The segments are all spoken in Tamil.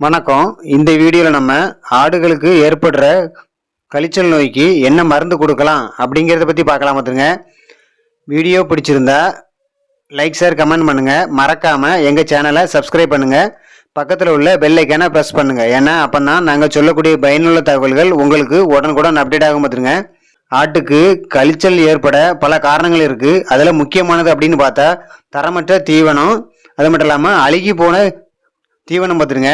வணக்கம். இந்த வீடியோவில் நம்ம ஆடுகளுக்கு ஏற்படுற கழிச்சல் நோய்க்கு என்ன மருந்து கொடுக்கலாம் அப்படிங்கிறத பற்றி பார்க்கலாம் பார்த்துங்க வீடியோ பிடிச்சிருந்தா லைக் ஷேர் கமெண்ட் பண்ணுங்கள் மறக்காமல் எங்கள் சேனலை சப்ஸ்கிரைப் பண்ணுங்கள் பக்கத்தில் உள்ள பெல்லைக்கான ப்ரெஸ் பண்ணுங்கள் ஏன்னா அப்போ தான் நாங்கள் சொல்லக்கூடிய பயனுள்ள தகவல்கள் உங்களுக்கு உடனுக்குடன் அப்டேட் ஆகும் பார்த்துருங்க. ஆட்டுக்கு கழிச்சல் ஏற்பட பல காரணங்கள் இருக்குது அதில் முக்கியமானது அப்படின்னு பார்த்தா தரமற்ற தீவனம் அது மட்டும் இல்லாமல் அழுகி போன தீவனம் பார்த்துருங்க.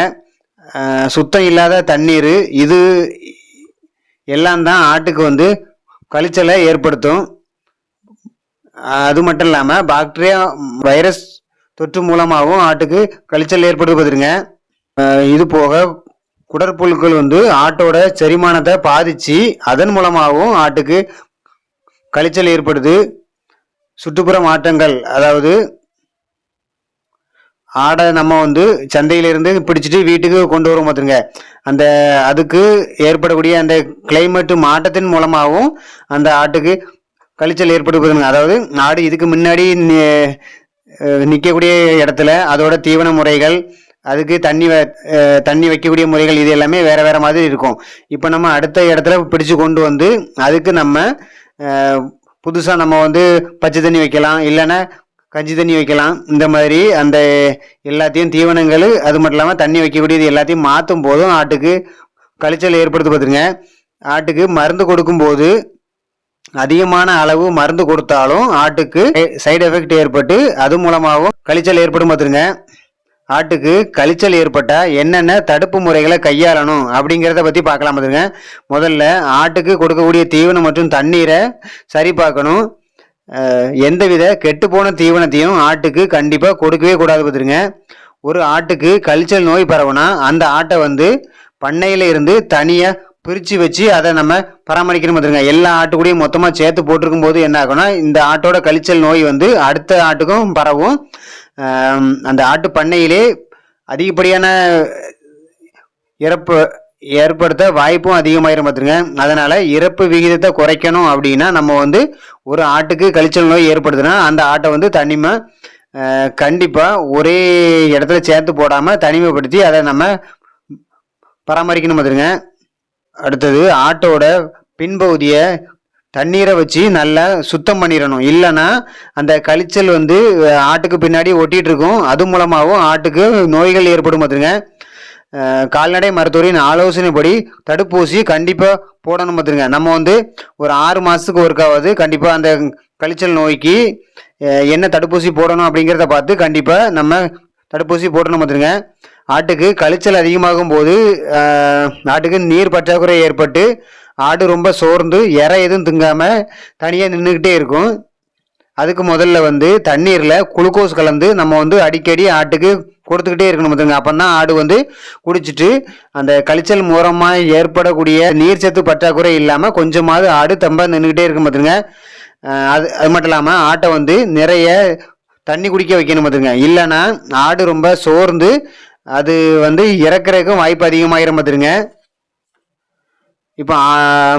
சுத்தம் இல்லாத தண்ணீர் இது எல்லாம் தான் ஆட்டுக்கு வந்து கழிச்சலை ஏற்படுத்தும். அது மட்டும் இல்லாமல் பாக்டீரியா வைரஸ் தொற்று மூலமாகவும் ஆட்டுக்கு கழிச்சல் ஏற்படுது பார்த்துருங்க இது போக குடற்புழுக்கள் வந்து ஆட்டோட செரிமானத்தை பாதிச்சு அதன் மூலமாகவும் ஆட்டுக்கு கழிச்சல் ஏற்படுது. சுற்றுப்புற மாற்றங்கள் அதாவது ஆடை நம்ம வந்து சந்தையிலிருந்து பிடிச்சிட்டு வீட்டுக்கு கொண்டு வரோம் பார்த்துருங்க அந்த அதுக்கு ஏற்படக்கூடிய அந்த கிளைமேட்டு மாற்றத்தின் மூலமாகவும் அந்த ஆட்டுக்கு கழிச்சல் ஏற்படுவதுங்க. அதாவது ஆடு இதுக்கு முன்னாடி நிற்கக்கூடிய இடத்துல அதோட தீவன முறைகள் அதுக்கு தண்ணி வ- தண்ணி வைக்கக்கூடிய முறைகள் இது எல்லாமே வேற வேற மாதிரி இருக்கும். இப்போ நம்ம அடுத்த இடத்துல பிடிச்சு கொண்டு வந்து அதுக்கு நம்ம புதுசாக நம்ம வந்து பச்சை தண்ணி வைக்கலாம். இல்லைன்னா கஞ்சி தண்ணி வைக்கலாம். இந்த மாதிரி அந்த எல்லாத்தையும் தீவனங்கள் அது மட்டும் இல்லாமல் தண்ணி வைக்கக்கூடியது எல்லாத்தையும் மாற்றும் போதும் ஆட்டுக்கு கழிச்சல் ஏற்படுத்து பார்த்துருங்க. ஆட்டுக்கு மருந்து கொடுக்கும்போது அதிகமான அளவு மருந்து கொடுத்தாலும் ஆட்டுக்கு சைடு எஃபெக்ட் ஏற்பட்டு அது மூலமாகவும் கழிச்சல் ஏற்படும் பார்த்துருங்க. ஆட்டுக்கு கழிச்சல் ஏற்பட்டால் என்னென்ன தடுப்பு முறைகளை கையாளணும் அப்படிங்கிறத பற்றி பார்க்கலாம் பார்த்துருங்க. முதல்ல ஆட்டுக்கு கொடுக்கக்கூடிய தீவனம் மற்றும் தண்ணீரை சரி பார்க்கணும். எந்தவித கெட்டுப்போன தீவனத்தையும் ஆட்டுக்கு கண்டிப்பாக கொடுக்கவே கூடாது பார்த்துருங்க. ஒரு ஆட்டுக்கு கல்ச்சல் நோய் பரவுனா அந்த ஆட்டை வந்து பண்ணையில இருந்து தனியாக பிரித்து வச்சு அதை நம்ம பராமரிக்கணும் பார்த்துருங்க. எல்லா ஆட்டுக்கூடையும் மொத்தமாக சேர்த்து போட்டிருக்கும் போது என்ன ஆகும்னா இந்த ஆட்டோட கழிச்சல் நோய் வந்து அடுத்த ஆட்டுக்கும் பரவும். அந்த ஆட்டு பண்ணையிலே அதிகப்படியான இறப்பு ஏற்படுத்த வாய்ப்பும் அதிகமாயிரும் பார்த்துருங்க அதனால இறப்பு விகிதத்தை குறைக்கணும் அப்படின்னா நம்ம வந்து ஒரு ஆட்டுக்கு கழிச்சல் நோய் ஏற்படுதுன்னா அந்த ஆட்டை வந்து தனிமை கண்டிப்பாக ஒரே இடத்துல சேர்த்து போடாமல் தனிமைப்படுத்தி அதை நம்ம பராமரிக்கணும் பார்த்துருங்க அடுத்தது ஆட்டோட பின்பகுதியை தண்ணீரை வச்சு நல்லா சுத்தம் பண்ணிடணும். இல்லைன்னா அந்த கழிச்சல் வந்து ஆட்டுக்கு பின்னாடி ஒட்டிகிட்டு இருக்கும். அது மூலமாகவும் ஆட்டுக்கு நோய்கள் ஏற்படும் பார்த்துருங்க கால்நடை மருத்துவரின் ஆலோசனைப்படி தடுப்பூசி கண்டிப்பாக போடணும் பார்த்துருங்க நம்ம வந்து ஒரு ஆறு மாதத்துக்கு ஒருக்காவது கண்டிப்பாக அந்த கழிச்சல் நோய்க்கு என்ன தடுப்பூசி போடணும் அப்படிங்கிறத பார்த்து கண்டிப்பாக நம்ம தடுப்பூசி போடணும் பார்த்துருங்க ஆட்டுக்கு கழிச்சல் அதிகமாகும் போது ஆட்டுக்கு நீர் பற்றாக்குறை ஏற்பட்டு ஆடு ரொம்ப சோர்ந்து எற எதுவும் திங்காமல் தனியாக நின்றுக்கிட்டே இருக்கும். அதுக்கு முதல்ல வந்து தண்ணீரில் குளுக்கோஸ் கலந்து நம்ம வந்து அடிக்கடி ஆட்டுக்கு கொடுத்துக்கிட்டே இருக்கணும் பார்த்துங்க அப்போ தான் ஆடு வந்து குடிச்சிட்டு அந்த கழிச்சல் மூலமாக ஏற்படக்கூடிய நீர்ச்சத்து பற்றாக்குறை இல்லாமல் கொஞ்சமாவது ஆடு தம்பாக நின்றுக்கிட்டே இருக்கும் பார்த்துங்க அது அது மட்டும் இல்லாமல் ஆட்டை வந்து நிறைய தண்ணி குடிக்க வைக்கணும் பார்த்துங்க இல்லைன்னா ஆடு ரொம்ப சோர்ந்து அது வந்து இறக்குறதுக்கும் வாய்ப்பு அதிகமாகிடும் பார்த்துருங்க இப்போ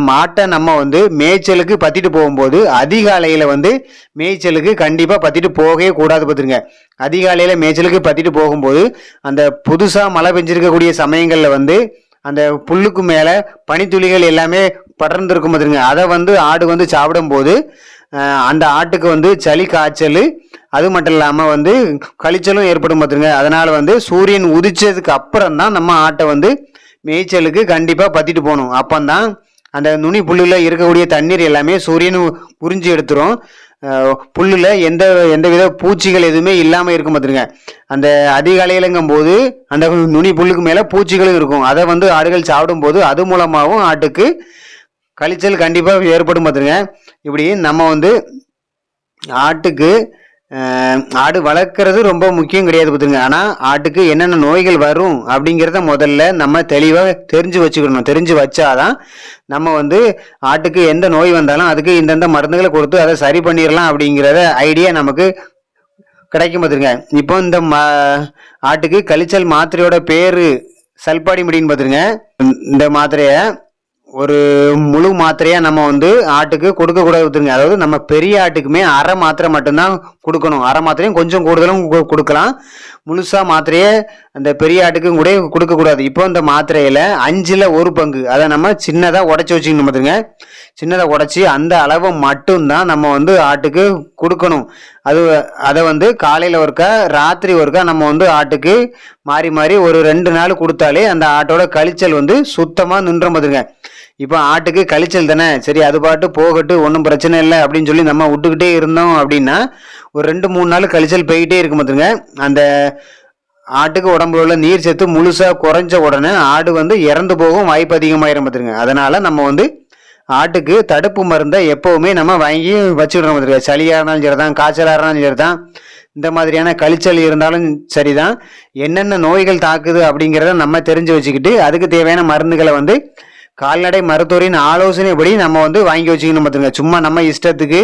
மாட்டை நம்ம வந்து மேய்ச்சலுக்கு பத்திட்டு போகும்போது அதிகாலையில் வந்து மேய்ச்சலுக்கு கண்டிப்பாக பத்திட்டு போகவே கூடாது பார்த்துருங்க அதிகாலையில் மேய்ச்சலுக்கு பத்திட்டு போகும்போது அந்த புதுசாக மழை பெஞ்சிருக்கக்கூடிய சமயங்களில் வந்து அந்த புல்லுக்கு மேலே பனித்துளிகள் எல்லாமே படர்ந்துருக்கும் பார்த்துருங்க அதை வந்து ஆடு வந்து சாப்பிடும்போது அந்த ஆட்டுக்கு வந்து சளி காய்ச்சல் அது மட்டும் இல்லாமல் வந்து கழிச்சலும் ஏற்படும் பார்த்துருங்க அதனால் வந்து சூரியன் உதிச்சதுக்கு அப்புறம் தான் நம்ம ஆட்டை வந்து மேய்ச்சலுக்கு கண்டிப்பாக பற்றிட்டு போகணும். அப்போந்தான் அந்த நுனி புல்லில் இருக்கக்கூடிய தண்ணீர் எல்லாமே சூரியன் உ- உறிஞ்சி எடுத்துரும். புல்லில் எந்த எந்தவித பூச்சிகள் எதுவுமே இல்லாமல் இருக்கும் பார்த்துருங்க அந்த அதிகாலையிலங்கும் போது அந்த நுனி புல்லுக்கு மேலே பூச்சிகளும் இருக்கும். அதை வந்து ஆடுகள் சாப்பிடும்போது அது மூலமாகவும் ஆட்டுக்கு கழிச்சல் கண்டிப்பாக ஏற்படும் பார்த்துருங்க இப்படி நம்ம வந்து ஆட்டுக்கு ஆடு வளர்க்குறது ரொம்ப முக்கியம் கிடையாது பார்த்துங்க ஆனால் ஆட்டுக்கு என்னென்ன நோய்கள் வரும் அப்படிங்கிறத முதல்ல நம்ம தெளிவாக தெரிஞ்சு வச்சுக்கணும். தெரிஞ்சு வச்சாதான் நம்ம வந்து ஆட்டுக்கு எந்த நோய் வந்தாலும் அதுக்கு இந்தந்த மருந்துகளை கொடுத்து அதை சரி பண்ணிடலாம் அப்படிங்கிறத ஐடியா நமக்கு கிடைக்கும் பார்த்துருங்க இப்போ இந்த ம ஆட்டுக்கு கழிச்சல் மாத்திரையோட பேர் சல்பாடி முடின்னு பார்த்துருங்க இந்த மாத்திரையை ஒரு முழு மாத்திரையாக நம்ம வந்து ஆட்டுக்கு கொடுக்கக்கூடாதுங்க அதாவது நம்ம பெரிய ஆட்டுக்குமே அரை மாத்திரை மட்டும்தான் கொடுக்கணும். அரை மாத்திரையும் கொஞ்சம் கூடுதலும் கு- கொடுக்கலாம். முழுசாக மாத்திரையே அந்த பெரிய ஆட்டுக்கும் கூட கொடுக்கக்கூடாது இப்போ இந்த மாத்திரையில் அஞ்சில் ஒரு பங்கு. அதை நம்ம சின்னதாக உடச்சி வச்சுக்கணும் பார்த்துங்க சின்னதாக உடச்சி அந்த அளவை மட்டும்தான் நம்ம வந்து ஆட்டுக்கு கொடுக்கணும். அது அதை வந்து காலையில் ஒருக்கா ராத்திரி ஒருக்கா நம்ம வந்து ஆட்டுக்கு மாறி மாறி ஒரு ரெண்டு நாள் கொடுத்தாலே அந்த ஆட்டோட கழிச்சல் வந்து சுத்தமாக நின்ற மாதிரிங்க இப்போ ஆட்டுக்கு கழிச்சல் தானே? சரி அது பாட்டு போகட்டு ஒன்றும் பிரச்சனை இல்லை அப்படின்னு சொல்லி நம்ம விட்டுக்கிட்டே இருந்தோம் அப்படின்னா ஒரு ரெண்டு மூணு நாள் கழிச்சல் போய்கிட்டே இருக்கும் பார்த்துங்க அந்த ஆட்டுக்கு உடம்புல உள்ள நீர் சத்து முழுசாக குறைஞ்ச உடனே ஆடு வந்து இறந்து போகும் வாய்ப்பு அதிகமாயிரும் பார்த்துருங்க அதனால் நம்ம வந்து ஆட்டுக்கு தடுப்பு மருந்தை எப்போவுமே நம்ம வாங்கி வச்சுக்கிடணும் பார்த்துருங்க சளியாக இருந்தாலும் சரி தான் காய்ச்சலாக இருந்தாலும் சரி தான் இந்த மாதிரியான கழிச்சல் இருந்தாலும் சரிதான். என்னென்ன நோய்கள் தாக்குது அப்படிங்கிறத நம்ம தெரிஞ்சு வச்சுக்கிட்டு அதுக்கு தேவையான மருந்துகளை வந்து கால்நடை மருத்துவரின் ஆலோசனைப்படி நம்ம வந்து வாங்கி வச்சுக்கணும் பார்த்துங்க சும்மா நம்ம இஷ்டத்துக்கு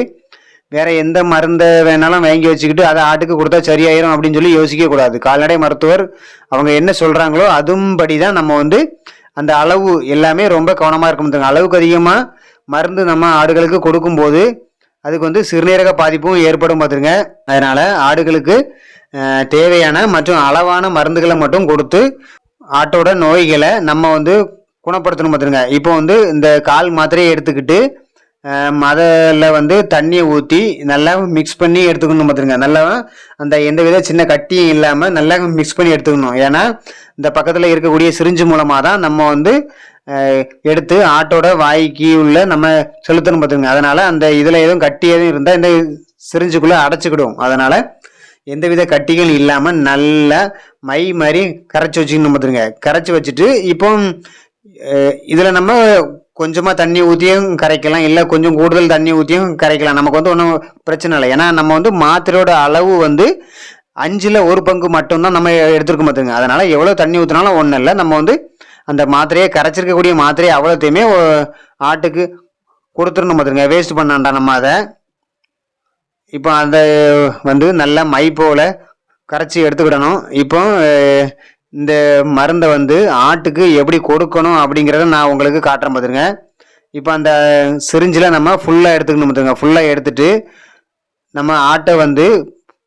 வேற எந்த மருந்தை வேணாலும் வாங்கி வச்சுக்கிட்டு அதை ஆட்டுக்கு கொடுத்தா சரியாயிரும் அப்படின்னு சொல்லி யோசிக்க கூடாது. கால்நடை மருத்துவர் அவங்க என்ன சொல்றாங்களோ அதும்படி தான் நம்ம வந்து அந்த அளவு எல்லாமே ரொம்ப கவனமாக இருக்கும் பார்த்துங்க. அளவுக்கு அதிகமாக மருந்து நம்ம ஆடுகளுக்கு கொடுக்கும்போது அதுக்கு வந்து சிறுநீரக பாதிப்பும் ஏற்படும் பார்த்துருங்க அதனால் ஆடுகளுக்கு தேவையான மற்றும் அளவான மருந்துகளை மட்டும் கொடுத்து ஆட்டோட நோய்களை நம்ம வந்து குணப்படுத்தணும் பார்த்துருங்க இப்போ வந்து இந்த கால் மாத்திரையை எடுத்துக்கிட்டு அதில் வந்து தண்ணியை ஊற்றி நல்லா மிக்ஸ் பண்ணி எடுத்துக்கணும் பார்த்துருங்க நல்லா அந்த எந்த வித சின்ன கட்டியும் இல்லாமல் நல்லா மிக்ஸ் பண்ணி எடுத்துக்கணும். ஏன்னா இந்த பக்கத்தில் இருக்கக்கூடிய சிரிஞ்சு மூலமாக தான் நம்ம வந்து எடுத்து ஆட்டோட வாய்க்கு உள்ள நம்ம செலுத்தணும் பார்த்துருங்க அதனால் அந்த இதில் எதுவும் கட்டி எதுவும் இருந்தால் இந்த சிரிஞ்சுக்குள்ளே அடைச்சிக்கிடும். அதனால் எந்தவித கட்டிகள் இல்லாமல் நல்லா மை மாதிரி கரைச்சி வச்சுக்கணும் பார்த்துருங்க கரைச்சி வச்சுட்டு இப்போ இதில் நம்ம கொஞ்சமாக தண்ணி ஊற்றியும் கரைக்கலாம். இல்லை கொஞ்சம் கூடுதல் தண்ணி ஊற்றியும் கரைக்கலாம். நமக்கு வந்து ஒன்றும் பிரச்சனை இல்லை. ஏன்னா நம்ம வந்து மாத்திரையோட அளவு வந்து அஞ்சில் ஒரு பங்கு மட்டும்தான் நம்ம எடுத்துருக்க மாட்டோங்க அதனால் எவ்வளோ தண்ணி ஊற்றினாலும் ஒன்றும் இல்லை. நம்ம வந்து அந்த மாத்திரையை கரைச்சிருக்கக்கூடிய மாத்திரையை அவ்வளோத்தையுமே ஆட்டுக்கு கொடுத்துடணும் பார்த்துருங்க வேஸ்ட் பண்ணாண்டா நம்ம அதை. இப்போ அந்த வந்து நல்லா மை போல் கரைச்சி எடுத்துக்கிடணும். இப்போ இந்த மருந்தை வந்து ஆட்டுக்கு எப்படி கொடுக்கணும் அப்படிங்கிறத நான் உங்களுக்கு காட்டுறேன் பார்த்துருங்க இப்போ அந்த சிரிஞ்சில் நம்ம ஃபுல்லாக எடுத்துக்கணும் பார்த்துங்க ஃபுல்லாக எடுத்துட்டு நம்ம ஆட்டை வந்து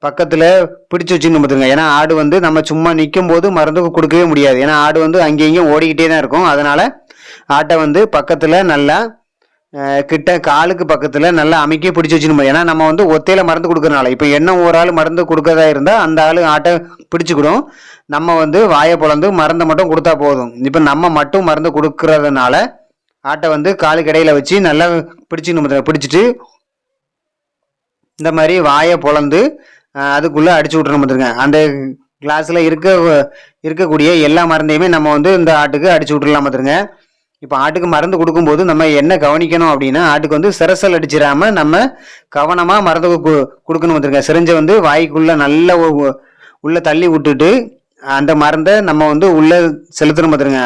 பக்கத்தில் பிடிச்சி வச்சுக்கணும் பார்த்துங்க ஏன்னா ஆடு வந்து நம்ம சும்மா நிற்கும் போது மருந்து கொடுக்கவே முடியாது. ஏன்னா ஆடு வந்து அங்கேயும் இங்கேயும் ஓடிக்கிட்டே தான் இருக்கும். அதனால் ஆட்டை வந்து பக்கத்தில் நல்லா கிட்ட காலுக்கு பக்கத்தில் நல்லா அமைக்க பிடிச்சி வச்சுக்கணும் ஏன்னா நம்ம வந்து ஒத்தையில் மருந்து கொடுக்குறனால இப்போ என்ன ஒரு ஆள் மருந்து கொடுக்கறதா இருந்தால் அந்த ஆள் ஆட்டை பிடிச்சிக்கிடும். நம்ம வந்து வாயை பிளந்து மருந்தை மட்டும் கொடுத்தா போதும். இப்போ நம்ம மட்டும் மருந்து கொடுக்கறதுனால ஆட்டை வந்து காலுக்கு இடையில வச்சு நல்லா பிடிச்சிக்கணும் பிடிச்சிட்டு இந்த மாதிரி வாயை பிளந்து அதுக்குள்ளே அடிச்சு விட்றணும் பார்த்துருங்க அந்த கிளாஸில் இருக்க இருக்கக்கூடிய எல்லா மருந்தையுமே நம்ம வந்து இந்த ஆட்டுக்கு அடிச்சு விட்டுறலாம் பார்த்துருங்க இப்போ ஆட்டுக்கு மருந்து கொடுக்கும்போது நம்ம என்ன கவனிக்கணும் அப்படின்னா ஆட்டுக்கு வந்து சிரசல் அடிச்சிடாம நம்ம கவனமாக மருந்து கு- கொடுக்கணும் வந்துருக்கோம் சிரிஞ்சை வந்து வாய்க்குள்ளே நல்ல உள்ளே உள்ள தள்ளி விட்டுட்டு அந்த மருந்தை நம்ம வந்து உள்ள செலுத்தணும் பார்த்துருங்க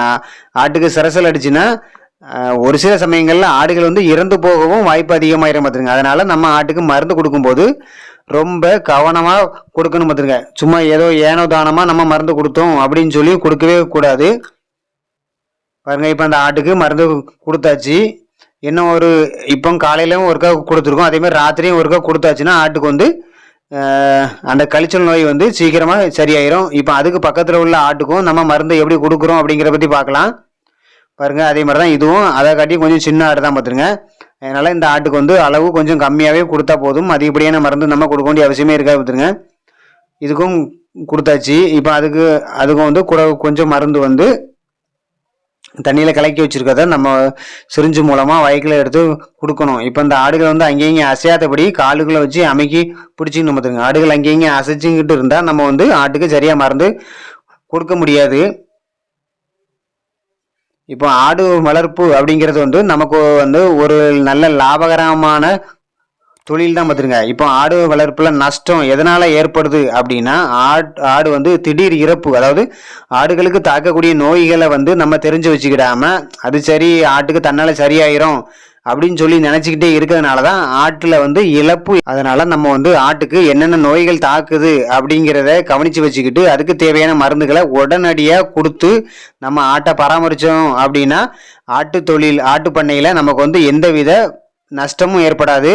ஆட்டுக்கு சிரசல் அடிச்சுன்னா ஒரு சில சமயங்களில் ஆடுகள் வந்து இறந்து போகவும் வாய்ப்பு அதிகமாயிரும் பார்த்துருங்க அதனால நம்ம ஆட்டுக்கு மருந்து கொடுக்கும்போது ரொம்ப கவனமாக கொடுக்கணும் பார்த்துருங்க சும்மா ஏதோ ஏனோ தானமாக நம்ம மருந்து கொடுத்தோம் அப்படின்னு சொல்லி கொடுக்கவே கூடாது. பாருங்க இப்போ அந்த ஆட்டுக்கு மருந்து கொடுத்தாச்சு. இன்னும் ஒரு இப்போ காலையிலும் ஒருக்கா கொடுத்துருக்கோம். அதேமாதிரி ராத்திரியும் ஒருக்கா கொடுத்தாச்சுன்னா ஆட்டுக்கு வந்து அந்த கழிச்சல் நோய் வந்து சீக்கிரமாக சரியாயிரும். இப்போ அதுக்கு பக்கத்தில் உள்ள ஆட்டுக்கும் நம்ம மருந்து எப்படி கொடுக்குறோம் அப்படிங்கிற பற்றி பார்க்கலாம். பாருங்க அதே மாதிரி தான் இதுவும். அதை காட்டி கொஞ்சம் சின்ன ஆடு தான் பார்த்துருங்க. அதனால் இந்த ஆட்டுக்கு வந்து அளவு கொஞ்சம் கம்மியாகவே கொடுத்தா போதும். அதிகப்படியான மருந்து நம்ம கொடுக்க வேண்டிய அவசியமே இருக்காது பார்த்துருங்க. இதுக்கும் கொடுத்தாச்சு. இப்போ அதுக்கு அதுக்கும் வந்து கூட கொஞ்சம் மருந்து வந்து தண்ணியில் கலக்கி வச்சுருக்கத நம்ம சிரிஞ்சு மூலமாக வயக்கில் எடுத்து கொடுக்கணும். இப்போ இந்த ஆடுகள் வந்து அங்கேயும் அசையாதபடி காலுகளை வச்சு அமைக்கி பிடிச்சிக்கணும் பார்த்துங்க ஆடுகள் அங்கேயும் அசைச்சிக்கிட்டு இருந்தால் நம்ம வந்து ஆட்டுக்கு சரியாக மறந்து கொடுக்க முடியாது. இப்போ ஆடு வளர்ப்பு அப்படிங்கிறது வந்து நமக்கு வந்து ஒரு நல்ல லாபகரமான தொழில் தான் பார்த்துருங்க. இப்போ ஆடு வளர்ப்பில் நஷ்டம் எதனால் ஏற்படுது அப்படின்னா ஆட் ஆடு வந்து திடீர் இறப்பு அதாவது ஆடுகளுக்கு தாக்கக்கூடிய நோய்களை வந்து நம்ம தெரிஞ்சு வச்சுக்கிடாம அது சரி ஆட்டுக்கு தன்னால் சரியாயிரும் அப்படின்னு சொல்லி நினச்சிக்கிட்டே இருக்கிறதுனால தான் ஆட்டில் வந்து இழப்பு. அதனால் நம்ம வந்து ஆட்டுக்கு என்னென்ன நோய்கள் தாக்குது அப்படிங்கிறத கவனித்து வச்சுக்கிட்டு அதுக்கு தேவையான மருந்துகளை உடனடியாக கொடுத்து நம்ம ஆட்டை பராமரித்தோம் அப்படின்னா ஆட்டு தொழில் ஆட்டு பண்ணையில் நமக்கு வந்து எந்தவித நஷ்டமும் ஏற்படாது.